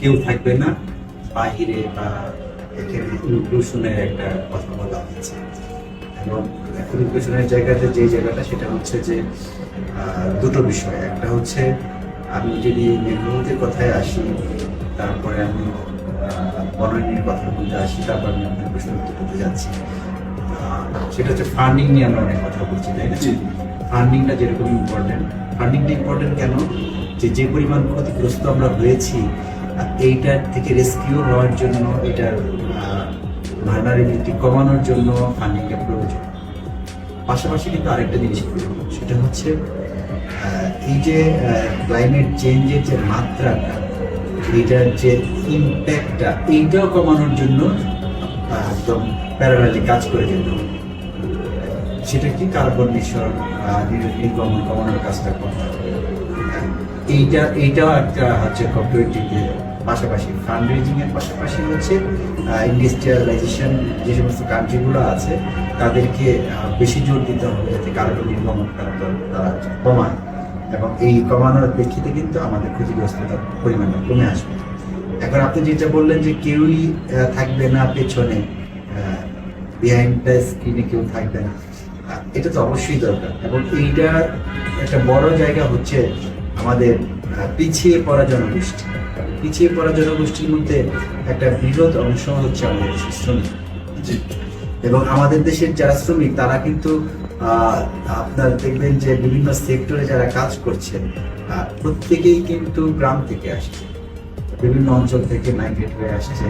কেউ থাকবে না। বাহিরে বা এখানে ইনক্লুশনের একটা কথা বলা হয়েছে। এবং ইনক্লুশনের জায়গাতে যে জায়গাটা সেটা হচ্ছে যে দুটো বিষয়। একটা হচ্ছে আমি যদি নির্ভরতের কথায় আসি তারপরে আমি বনানীর কথার মধ্যে আসি তারপর আমি আপনার প্রশ্ন উত্তর করতে যাচ্ছি। সেটা হচ্ছে ফান্ডিং নিয়ে আমরা অনেক কথা বলছি তাই না। ফান্ডিংটা যেরকম ইম্পর্টেন্ট ফান্ডিংটা ইম্পর্টেন্ট কেন? যে যে পরিমাণ ক্ষতিগ্রস্ত আমরা হয়েছি এইটার থেকে রেস্কিউ হওয়ার জন্য, এটার ভার্নারেবিলিটি কমানোর জন্য ফান্ডিংটা প্রয়োজন। পাশাপাশি কিন্তু আরেকটা জিনিস প্রয়োজন, সেটা হচ্ছে এই যে ক্লাইমেট চেঞ্জের যে মাত্রাটা, এটার যে ইম্প্যাক্টটা এইটাও কমানোর জন্য একদম প্যারালালি কাজ করে যেতে সেটা কি কার্বন নিঃসরণ নির্গমন কমানোর কাজটা করতে এইটা, এইটাও একটা হচ্ছে কম্পিটিটিভ পাশাপাশি ফান্ড রেজিং এর পাশাপাশি হচ্ছে ইন্ডাস্ট্রিয়ালাইজেশন যে সমস্ত কান্ট্রিগুলো আছে, তাদেরকে বেশি জোর দিতে হবে যাতে কার্বন নির্গমন তারা কমায়। এবং এই কমানোর প্রেক্ষিতে কিন্তু আমাদের ক্ষতিগ্রস্ততার পরিমাণটা কমে আসবে। এখন আপনি যেটা বললেন যে কেউই থাকবে না পেছনে বিহাইন্ড দ্য স্ক্রিনে কেউ থাকবে না এটা তো অবশ্যই দরকার। এবং এইটা একটা বড় জায়গা হচ্ছে আমাদের পিছিয়ে পড়া জনগোষ্ঠী। পিছিয়ে পড়া জনগোষ্ঠীর মধ্যে একটা বৃহৎ অংশ হচ্ছে আমাদের দেশের শ্রমিক। এবং আমাদের দেশের যারা শ্রমিক তারা কিন্তু আপনার দেখবেন যে বিভিন্ন সেক্টরে যারা কাজ করছে প্রত্যেকেই কিন্তু গ্রাম থেকে আসছে। বিভিন্ন অঞ্চল থেকে মাইগ্রেট হয়ে আসছে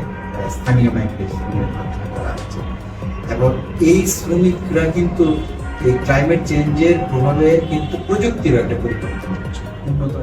স্থানীয় মাইগ্রেশনের মাধ্যমে তারা আসছে এবং এই শ্রমিকরা কিন্তু এই ক্লাইমেট চেঞ্জের প্রভাবে কিন্তু প্রযুক্তির একটা পরিবর্তন হচ্ছে উন্নত